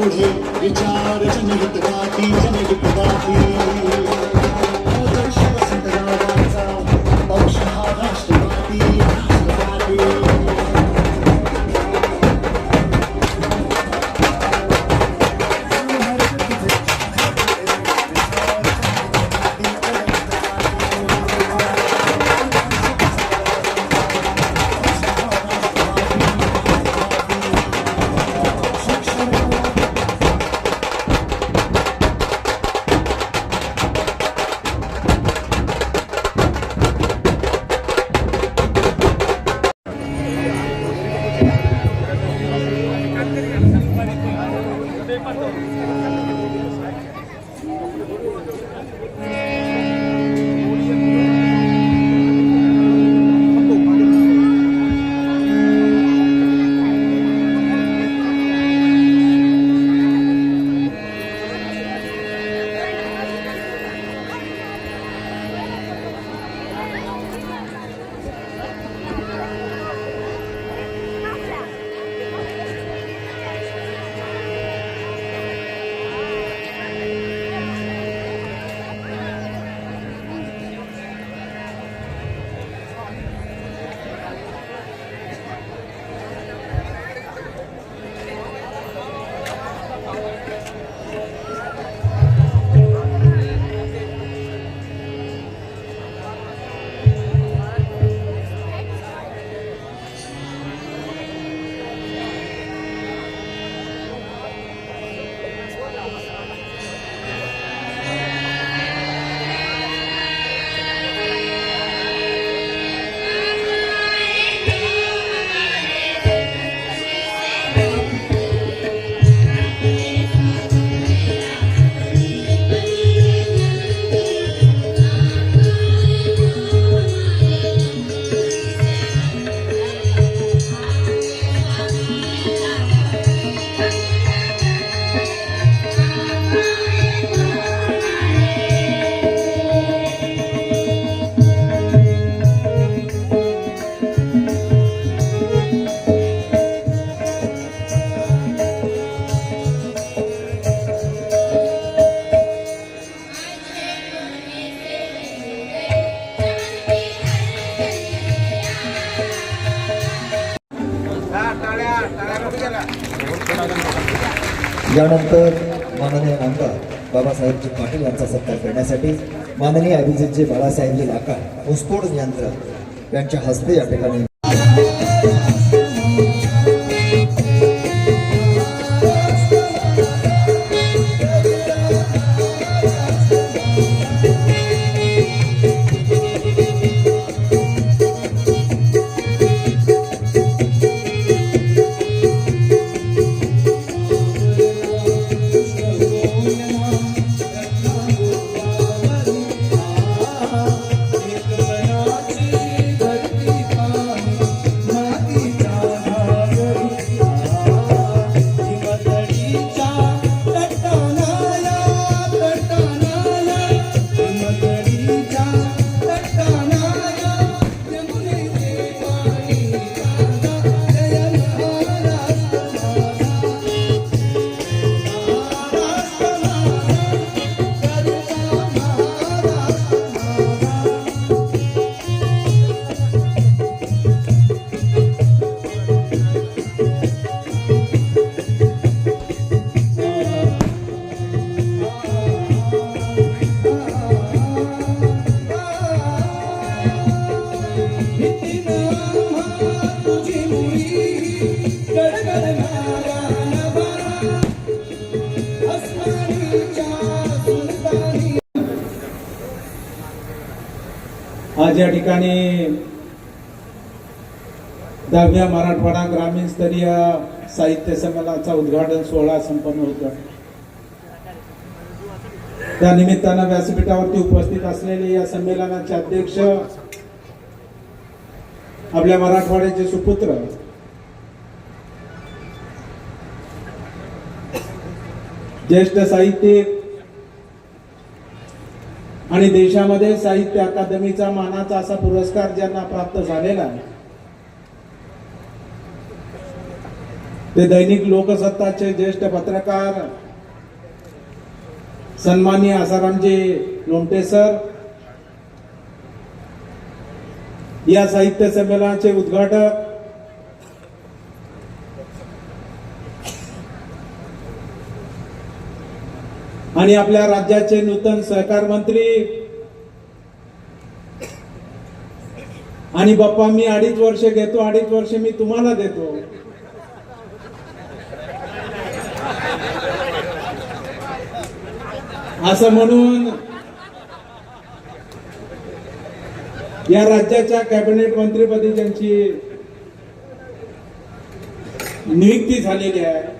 Bom dia. यानंतर माननीय आमदार बाबासाहेबजी पाटील यांचा सत्कार करण्यासाठी माननीय अभिजितजी बाळासाहेबजी लाका ऊसतोड यंत्र यांच्या हस्ते या ठिकाणी आज या ठिकाणी दहाव्या मराठवाडा ग्रामीण स्तरीय साहित्य संमेलनाचा उद्घाटन सोहळा संपन्न होतो. त्या निमित्तानं व्यासपीठावरती उपस्थित असलेले या संमेलनाचे अध्यक्ष आपल्या मराठवाड्याचे सुपुत्र ज्येष्ठ साहित्यिक आणि देशामध्ये साहित्य अकादमीचा मानाचा असा पुरस्कार ज्यांना प्राप्त झालेला आहे ते दैनिक लोकसत्ताचे ज्येष्ठ पत्रकार सन्माननीय आसारामजी लोमटे सर या साहित्य संमेलनाचे उद्घाटक आणि आपल्या राज्याचे नूतन सहकार मंत्री आणि बाप्पा मी अडीच वर्ष घेतो अडीच वर्ष मी तुम्हाला देतो. असं म्हणून या राज्याच्या कॅबिनेट मंत्रीपदी ज्यांची नियुक्ती झालेली आहे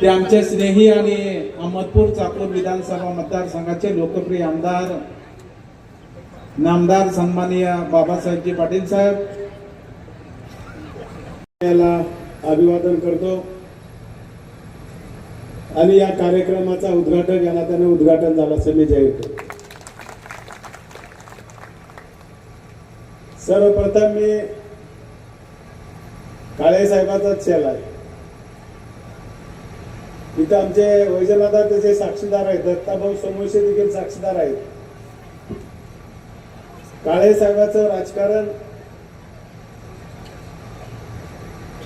ते आमचे स्नेही आणि अहमदपूर चाकूर विधानसभा मतदारसंघाचे लोकप्रिय आमदार नामदार सन्माननीय बाबासाहेबजी पाटील साहेब. याला अभिवादन करतो. आणि या कार्यक्रमाचा उद्घाटक याला त्याने उद्घाटन झालं असं मी जाहीर करतो. सर्वप्रथम मी काळे साहेबाचाच चेल आहे. इथं आमचे वैजनाथा त्याचे साक्षीदार आहेत दत्ताभाऊ समोसे देखील साक्षीदार आहेत. काळे साहेबाचं राजकारण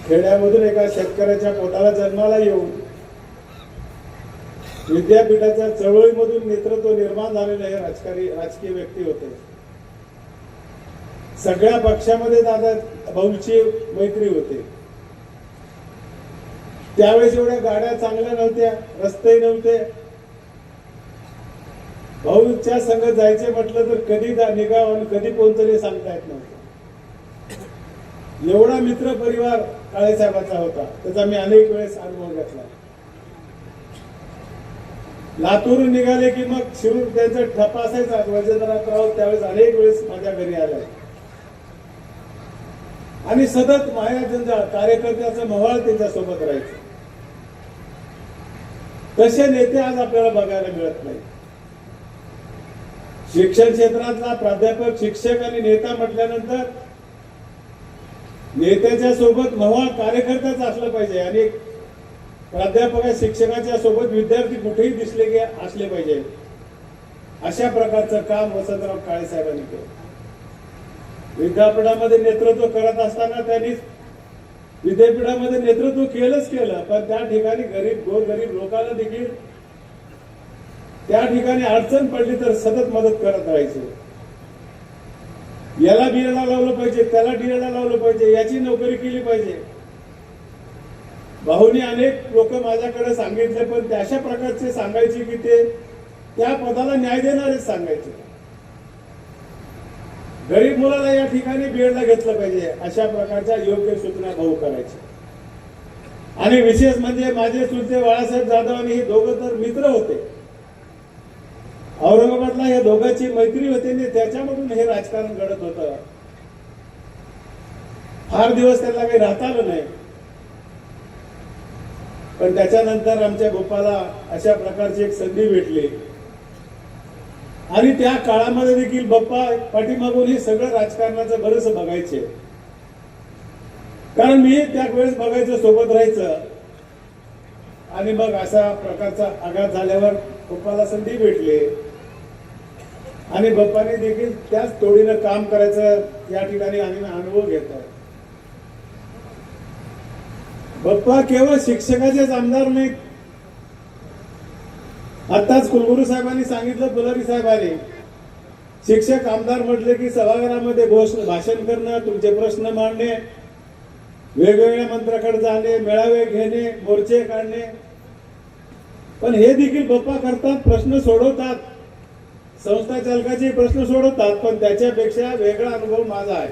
खेड्यामधून एका शेतकऱ्याच्या पोटाला जन्माला येऊन विद्यापीठाच्या चळवळीमधून नेतृत्व निर्माण झालेले हे राजकारी राजकीय व्यक्ती होते. सगळ्या पक्षामध्ये दादा भाऊची मैत्री होते. त्यावेळेस एवढ्या गाड्या चांगल्या नव्हत्या रस्ते नव्हते. भाऊच्या संघ जायचे म्हटलं तर कधी दा- निघावं कधी पोहोचले सांगता येत नव्हतं. एवढा मित्र परिवार काळेसाहेबाचा होता. त्याचा मी अनेक वेळेस अनुभव घेतला. लातूर निघाले की मग शिरूर त्यांचा ठप्पा असायचा. वैजनाथ त्यावेळेस अनेक वेळेस माझ्या घरी आलाय आणि सतत माया महाराजांच्या कार्यकर्त्याचं मवाळ त्यांच्यासोबत राहायचं. तसे नेते आज आपल्याला बघायला मिळत नाही शिक्षण क्षेत्रातला प्राध्यापक शिक्षक आणि नेता म्हटल्यानंतर नेत्याच्या सोबत मवाळ कार्यकर्ताच असलं पाहिजे आणि प्राध्यापक शिक्षकाच्या सोबत विद्यार्थी कुठेही दिसले की असले पाहिजे. अशा प्रकारचं काम वसंतराव काळे साहेबांनी केलं. विद्यापीठामध्ये नेतृत्व करत असताना त्यांनी विद्यापीठामध्ये नेतृत्व केलंच केलं पण त्या ठिकाणी गरीब गोरगरीब लोकांना देखील त्या ठिकाणी अडचण पडली तर सतत मदत करत राहायचे. याला बीएडला लावलं पाहिजे त्याला डीएडला लावलं पाहिजे याची नोकरी केली पाहिजे. भाऊनी अनेक लोक माझ्याकडे सांगितले पण त्या अशा प्रकारचे सांगायचे की ते त्या पदाला न्याय देणारेच सांगायचे. गरीब मुलाला या ठिकाणी बीएडला घेतलं पाहिजे अशा प्रकारच्या योग्य सूचना भाऊ करायची. आणि विशेष म्हणजे माझे चुलते बाळासाहेब जाधव आणि हे दोघं तर मित्र होते. औरंगाबादला या दोघांची मैत्री होती आणि त्याच्यामधून हे राजकारण घडत होतं. फार दिवस त्यांना काही राहता आलं नाही. पण त्याच्यानंतर आमच्या गोपाला अशा प्रकारची एक संधी भेटली. आणि त्या काळामध्ये देखील बाप्पा पाठीमागून हे सगळं राजकारणाचं बरंच बघायचे. कारण मी त्या वेळेस बघायचं सोबत राहायचं. आणि मग अशा प्रकारचा आघात झाल्यावर बाप्पाला संधी भेटली. आणि बाप्पाने देखील त्याच तोडीनं काम करायचं या ठिकाणी आम्ही अनुभव घेतोय. बाप्पा केवळ शिक्षकाचेच आमदार नाहीत आताच कुलगुरू साहेबांनी सांगितलं पुलारी साहेबांनी. शिक्षक आमदार म्हटले की सभागृहामध्ये भाषण करणं तुमचे प्रश्न मांडणे वेगवेगळ्या मंत्र्याकडे जाणे मेळावे घेणे मोर्चे काढणे. पण हे देखील बप्पा करतात प्रश्न सोडवतात. संस्था चालकाचे प्रश्न सोडवतात पण त्याच्यापेक्षा वेगळा अनुभव माझा आहे.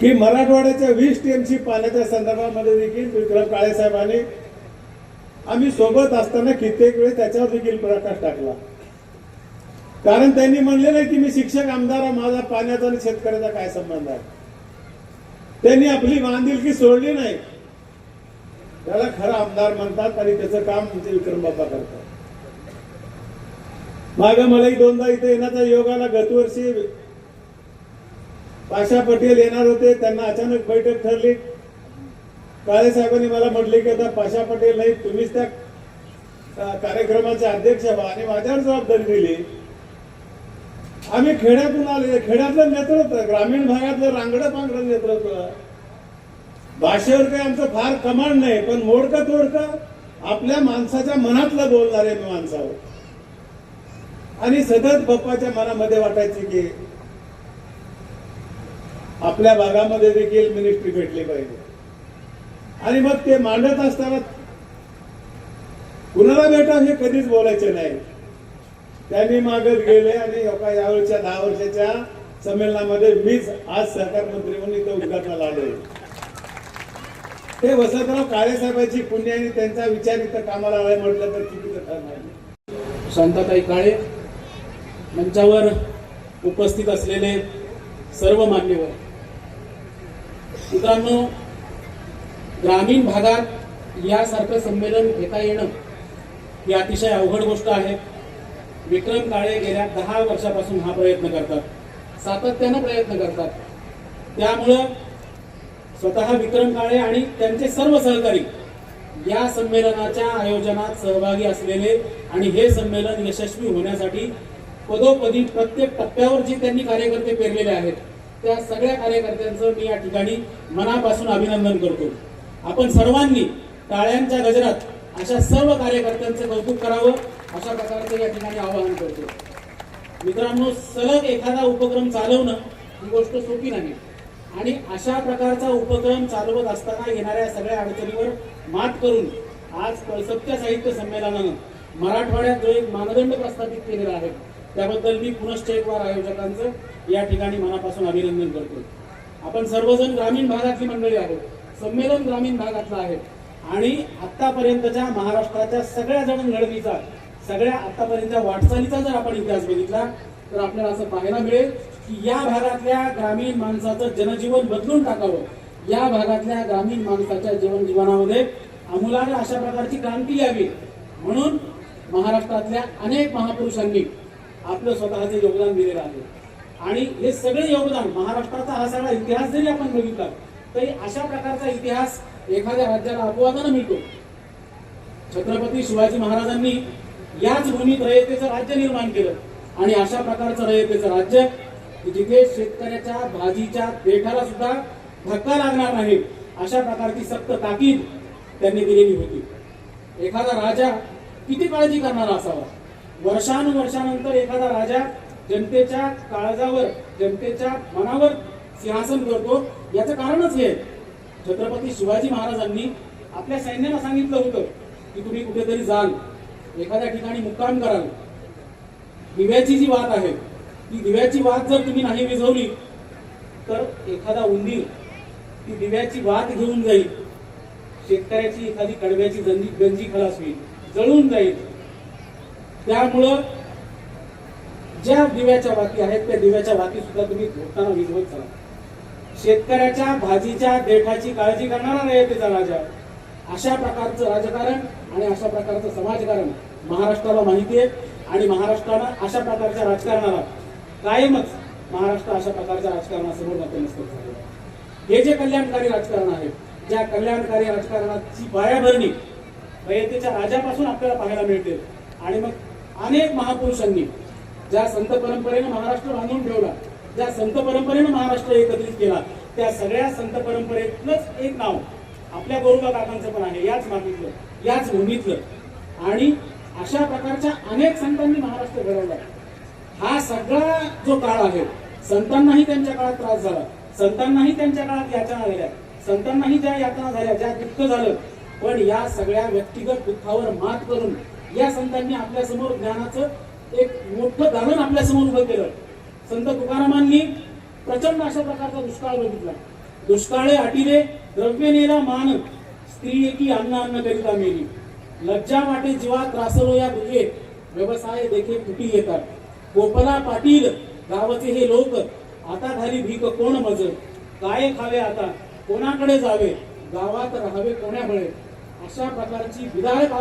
की मराठवाड्याच्या वीस टीएमसी पाण्याच्या संदर्भामध्ये देखील विक्रम काळे साहेबांनी आम्ही सोबत असताना कित्येक वेळेस त्याच्यावर देखील प्रकाश टाकला. कारण त्यांनी म्हणले नाही की मी शिक्षक आमदार माझा पाण्याचा आणि शेतकऱ्याचा काय संबंध आहे? त्यांनी आपली बांधिलकी सोडली नाही. त्याला खरा आमदार म्हणतात आणि त्याचं काम म्हणजे विक्रम बाबा करतात. माग मलाही दोनदा इथे येण्याचा योग आला. गतवर्षी पाशा पटेल येणार होते त्यांना अचानक बैठक ठरली. काळे साहेबांनी मला म्हटले की आता पाशा पटेल नाही तुम्हीच त्या कार्यक्रमाचे अध्यक्ष व्हा. आणि माझ्यावर जबाबदारी दिली आम्ही खेड्यातून आले खेड्यातलं नेतृत्व ग्रामीण भागातलं रांगडं पांगडं नेतृत्व. भाषेवर काही आमचं फार कमांड नाही पण मोडकं तोडकं आपल्या माणसाच्या मनातलं बोलणारे मी माणसावर आणि सतत बाप्पाच्या मनामध्ये वाटायचे की आपल्या भागामध्ये देखील मिनिस्ट्री भेटली पाहिजे. आणि मग ते मांडत असताना कुणाला भेटा हे कधीच बोलायचे नाही. त्यांनी मागत गेले आणि एका यावेळच्या दहा वर्षाच्या संमेलनामध्ये मीच आज सहकार मंत्री म्हणून इथं उद्घाटनाला आलोय. ते वसंतराव काळेसाहेबांची पुण्य आणि त्यांचा विचार इथं कामाला आलाय म्हटलं तर चुकीचं ठरणार नाही. शांताताई काळे मंचावर उपस्थित असलेले सर्व मान्यवर मित्रांनो ग्रामीण भागात यासारखं संमेलन घेता येणं ही अतिशय अवघड गोष्ट आहे. विक्रम काळे गेल्या दहा वर्षापासून हा प्रयत्न करतात. सातत्यानं प्रयत्न करतात. त्यामुळं स्वतः विक्रम काळे आणि त्यांचे सर्व सहकारी या संमेलनाच्या आयोजनात सहभागी असलेले आणि हे संमेलन यशस्वी होण्यासाठी पदोपदी प्रत्येक टप्प्यावर जे त्यांनी कार्यकर्ते पेरलेले आहेत त्या सगळ्या कार्यकर्त्यांचं मी या ठिकाणी मनापासून अभिनंदन करतो. आपण सर्वांनी टाळ्यांच्या गजरात अशा सर्व कार्यकर्त्यांचं कौतुक करावं अशा प्रकारचं या ठिकाणी आवाहन करतो. मित्रांनो सलग एखादा उपक्रम चालवणं ही गोष्ट सोपी नाही. आणि अशा प्रकारचा उपक्रम चालवत असताना येणाऱ्या सगळ्या अडचणीवर मात करून आज सत्य साहित्य संमेलनानं मराठवाड्यात जो एक मानदंड प्रस्थापित केलेला आहे त्याबद्दल मी पुनश्च एक वार आयोजकांचं या ठिकाणी मनापासून अभिनंदन करतो. आपण सर्वजण ग्रामीण भागातली मंडळी आहोत. संमेलन ग्रामीण भागातलं आहे. आणि आतापर्यंतच्या महाराष्ट्राच्या सगळ्या जडणघडणीचा सगळ्या आतापर्यंतच्या वाटचालीचा जर आपण इतिहास बघितला तर आपल्याला असं पाहायला मिळेल की या भागातल्या ग्रामीण माणसाचं जनजीवन बदलून टाकावं. या भागातल्या ग्रामीण माणसाच्या जीवन जीवनामध्ये आमूलाग्र अशा प्रकारची क्रांती यावी. म्हणून महाराष्ट्रातल्या अनेक महापुरुषांनी आपलं स्वतःचे योगदान दिलेलं आहे. आणि हे सगळे योगदान महाराष्ट्राचा हा सगळा इतिहास जरी आपण बघितला तरी अशा प्रकारचा इतिहास एखाद्या राज्याला अपवादानं मिळतो. छत्रपती शिवाजी महाराजांनी याच भूमीत रयतेचं राज्य निर्माण केलं. आणि अशा प्रकारचं रयतेचं राज्य की जिथे शेतकऱ्याच्या भाजीच्या देठाला सुद्धा धक्का लागणार नाही अशा प्रकारची सक्त ताकीद त्यांनी दिलेली होती. एखादा राजा किती काळजी करणारा असावा? वर्षानुवर्षानंतर एखादा राजा जनतेच्या काळजावर जनतेच्या मनावर सिंहासन करतो. याचं कारणच हे. छत्रपती शिवाजी महाराजांनी आपल्या सैन्याला सांगितलं होतं की तुम्ही कुठेतरी जाल. एखाद्या ठिकाणी मुक्काम कराल. दिव्याची जी वात आहे ती दिव्याची वात जर तुम्ही नाही विझवली तर एखादा उंदीर ती दिव्याची वात घेऊन जाईल. शेतकऱ्याची एखादी कडव्याची गंजी गंजी खलास होईल जळून जाईल. त्यामुळं ज्या दिव्याच्या वाती आहेत त्या दिव्याच्या वाती सुद्धा तुम्ही झोपताना विझवत चला. शेतकऱ्याच्या भाजीच्या देठाची काळजी करणारा रयतेचा राजा. अशा प्रकारचं राजकारण आणि अशा प्रकारचं समाजकारण महाराष्ट्राला माहिती आहे आणि महाराष्ट्रानं अशा प्रकारच्या राजकारणाला कायमच महाराष्ट्र अशा प्रकारच्या राजकारणासमोर नतमस्तक झालेलं हे जे कल्याणकारी राजकारण आहे ज्या कल्याणकारी राजकारणाची पायाभरणी रयतेच्या राजापासून आपल्याला पाहायला मिळते आणि मग अनेक महापुरुषांनी ज्या संत परंपरेनं महाराष्ट्र बांधून ठेवला ज्या संत परंपरेनं महाराष्ट्र एकत्रित केला त्या सगळ्या संत परंपरेतलंच एक नाव आपल्या गोरुबा काकांचं पण आहे याच मातीतलं याच भूमीतलं. आणि अशा प्रकारच्या अनेक संतांनी महाराष्ट्र घडवला. हा सगळा जो काळ आहे संतांनाही त्यांच्या काळात त्रास झाला. संतांनाही त्यांच्या काळात याचना झाल्या. संतांनाही ज्या यातना झाल्या ज्या दुःख झालं पण या सगळ्या व्यक्तिगत दुःखावर मात करून या संतांनी आपल्यासमोर ज्ञानाचं एक मोठं दालन आपल्यासमोर उभं केलं. संत तुकारामांनी प्रचंड अशा प्रकारचा दुष्काळ बघितला. दुष्काळे हाटीने द्रव्य नेला मान स्त्री एकी अन्न अन्न करिता मेली. लज्जा वाटे जीवा त्रासलो या दुजे व्यवसाय देखे फुटी येतात. गोपला पाटील गावचे हे लोक आता झाली भीक कोण मज काय खावे आता? कोणाकडे जावे? गावात राहावे कोण्यामुळे अशा प्रकारची विधायक